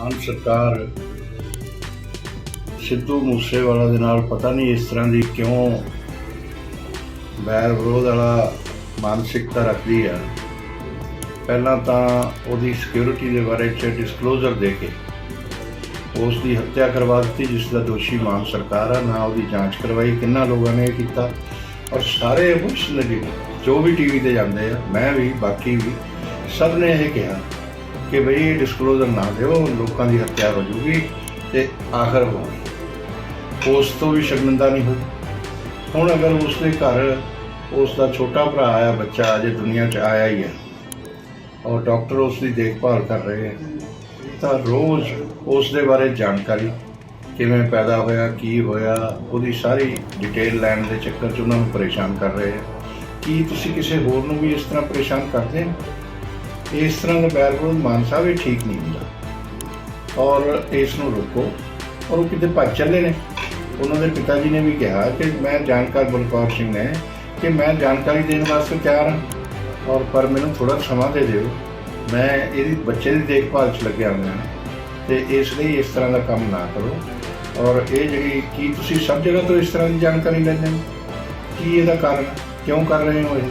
ਮਾਨ ਸਰਕਾਰ ਸਿੱਧੂ ਮੂਸੇਵਾਲਾ ਦੇ ਨਾਲ ਪਤਾ ਨਹੀਂ ਇਸ ਤਰ੍ਹਾਂ ਦੀ ਕਿਉਂ ਵੈਰ ਵਿਰੋਧ ਵਾਲਾ ਮਾਨਸਿਕਤਾ ਰੱਖਦੀ ਆ। ਪਹਿਲਾਂ ਤਾਂ ਉਹਦੀ ਸਿਕਿਉਰਿਟੀ ਦੇ ਬਾਰੇ ਚ ਡਿਸਕਲੋਜ਼ਰ ਦੇ ਕੇ ਉਸ ਦੀ ਹੱਤਿਆ ਕਰਵਾ ਦਿੱਤੀ, ਜਿਸ ਦਾ ਦੋਸ਼ੀ ਮਾਨ ਸਰਕਾਰ ਆ, ਨਾ ਉਹਦੀ ਜਾਂਚ ਕਰਵਾਈ, ਕਿੰਨਾ ਲੋਕਾਂ ਨੇ ਇਹ ਕੀਤਾ। ਔਰ ਸਾਰੇ ਪੁਲਿਸ ਨੇ ਜੋ ਵੀ ਟੀਵੀ ਤੇ ਜਾਂਦੇ ਆ, ਮੈਂ ਵੀ, ਬਾਕੀ ਵੀ, ਸਭ ਨੇ ਇਹ ਕਿਹਾ। ਕਿ ਬਈ ਡਿਸਕਲੋਜ਼ਰ ਨਾ ਦਿਓ, ਲੋਕਾਂ ਦੀ ਹੱਤਿਆ ਹੋ ਜੂਗੀ ਤੇ ਆਖਰ ਹੋਊਗੀ ਉਸ ਤੋਂ ਵੀ ਸ਼ਰਮਿੰਦਾ ਨਹੀਂ ਹੋਈ। ਹੁਣ ਅਗਰ ਉਸ ਦੇ ਘਰ ਉਸ ਦਾ ਛੋਟਾ ਭਰਾ ਆਇਆ, ਬੱਚਾ ਅਜੇ ਦੁਨੀਆ 'ਚ ਆਇਆ ਹੀ ਹੈ ਔਰ ਡਾਕਟਰ ਉਸ ਦੀ ਦੇਖਭਾਲ ਕਰ ਰਹੇ ਹੈ, ਤਾਂ ਰੋਜ਼ ਉਸ ਦੇ ਬਾਰੇ ਜਾਣਕਾਰੀ, ਕਿਵੇਂ ਪੈਦਾ ਹੋਇਆ, ਕੀ ਹੋਇਆ, ਉਹਦੀ ਸਾਰੀ ਡਿਟੇਲ ਲੈਣ ਦੇ ਚੱਕਰ 'ਚ ਉਹਨਾਂ ਨੂੰ ਪਰੇਸ਼ਾਨ ਕਰ ਰਹੇ ਹੈ। ਕੀ ਤੁਸੀਂ ਕਿਸੇ ਹੋਰ ਨੂੰ ਵੀ ਇਸ ਤਰ੍ਹਾਂ ਪਰੇਸ਼ਾਨ ਕਰਦੇ ਹੋ? ਇਸ ਤਰ੍ਹਾਂ ਦਾ ਬੈਰ ਵਿਰੋਧ ਮਾਨ ਸਾਹਿਬ ਇਹ ਠੀਕ ਨਹੀਂ ਹੁੰਦਾ। ਔਰ ਇਸ ਨੂੰ ਰੋਕੋ। ਔਰ ਉਹ ਕਿਤੇ ਭੱਜ ਚੱਲੇ ਨੇ। ਉਹਨਾਂ ਦੇ ਪਿਤਾ ਜੀ ਨੇ ਵੀ ਕਿਹਾ ਕਿ ਮੈਂ ਜਾਣਕਾਰ ਬਲਕੌਰ ਸਿੰਘ ਨੇ ਕਿ ਮੈਂ ਜਾਣਕਾਰੀ ਦੇਣ ਵਾਸਤੇ ਤਿਆਰ ਹਾਂ। ਔਰ ਪਰ ਮੈਨੂੰ ਥੋੜਾ ਸਮਾਂ ਦੇ ਦਿਓ। ਮੈਂ ਇਹਦੀ ਬੱਚੇ ਦੀ ਦੇਖਭਾਲ 'ਚ ਲੱਗਿਆ ਹੋਇਆ ਹਾਂ। ਤੇ ਇਸ ਲਈ ਇਸ ਤਰ੍ਹਾਂ ਦਾ ਕੰਮ ਨਾ ਕਰੋ। ਔਰ ਇਹ ਜਿਹੜੀ ਕੀ ਤੁਸੀਂ ਸਭ ਜਗ੍ਹਾ ਤੋਂ ਇਸ ਤਰ੍ਹਾਂ ਦੀ ਜਾਣਕਾਰੀ ਲੈਂਦੇ ਹੋ? ਕੀ ਇਹਦਾ ਕਾਰਨ ਕਿਉਂ ਕਰ ਰਹੇ ਹੋ ਇਹ?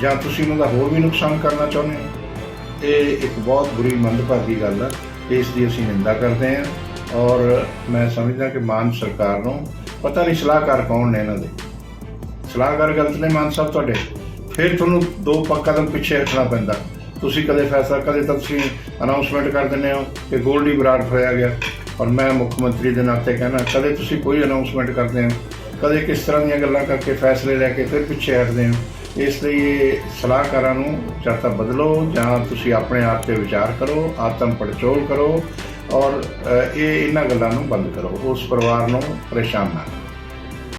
ਜਾਂ ਤੁਸੀਂ ਉਹਨਾਂ ਦਾ ਹੋਰ ਵੀ ਨੁਕਸਾਨ ਕਰਨਾ ਚਾਹੁੰਦੇ ਹੋ? ਇਹ ਇੱਕ ਬਹੁਤ ਬੁਰੀ ਮੰਦਭਾਗੀ ਗੱਲ ਹੈ ਇਸ ਦੀ ਅਸੀਂ ਨਿੰਦਾ ਕਰਦੇ ਹਾਂ ਔਰ ਮੈਂ ਸਮਝਦਾ ਕਿ ਮਾਨ ਸਰਕਾਰ ਨੂੰ ਪਤਾ ਨਹੀਂ ਸਲਾਹਕਾਰ ਕੌਣ ਨੇ ਇਹਨਾਂ ਦੇ। ਸਲਾਹਕਾਰ ਗਲਤ ਨੇ ਮਾਨ ਸਾਹਿਬ ਤੁਹਾਡੇ। ਫਿਰ ਤੁਹਾਨੂੰ ਦੋ ਪ- ਕਦਮ ਪਿੱਛੇ ਹਟਣਾ ਪੈਂਦਾ। ਤੁਸੀਂ ਕਦੇ ਫੈਸਲਾ, ਕਦੇ ਤਾਂ ਤੁਸੀਂ ਅਨਾਉਂਸਮੈਂਟ ਕਰ ਦਿੰਦੇ ਹੋ ਕਿ ਗੋਲਡੀ ਬਰਾੜ ਫੜਿਆ ਗਿਆ। ਔਰ ਮੈਂ ਮੁੱਖ ਮੰਤਰੀ ਦੇ ਨਾਤੇ ਕਹਿਣਾ, ਕਦੇ ਤੁਸੀਂ ਕੋਈ ਅਨਾਉਂਸਮੈਂਟ ਕਰਦੇ ਹੋ? ਕਦੇ ਕਿਸ ਤਰ੍ਹਾਂ ਦੀਆਂ ਗੱਲਾਂ ਕਰਕੇ ਫੈਸਲੇ ਲੈ ਕੇ ਫਿਰ ਪਿੱਛੇ ਹਟਦੇ ਹੋ? ਇਸ ਲਈ ਇਹ ਸਲਾਹਕਾਰਾਂ ਨੂੰ ਜਾਂ ਤਾਂ ਬਦਲੋ ਜਾਂ ਤੁਸੀਂ ਆਪਣੇ ਆਪ ਤੇ ਵਿਚਾਰ ਕਰੋ, ਆਤਮ ਪੜਚੋਲ ਕਰੋ ਔਰ ਇਹ ਇਹਨਾਂ ਗੱਲਾਂ ਨੂੰ ਬੰਦ ਕਰੋ, ਉਸ ਪਰਿਵਾਰ ਨੂੰ ਪਰੇਸ਼ਾਨ ਨਾ ਕਰੋ।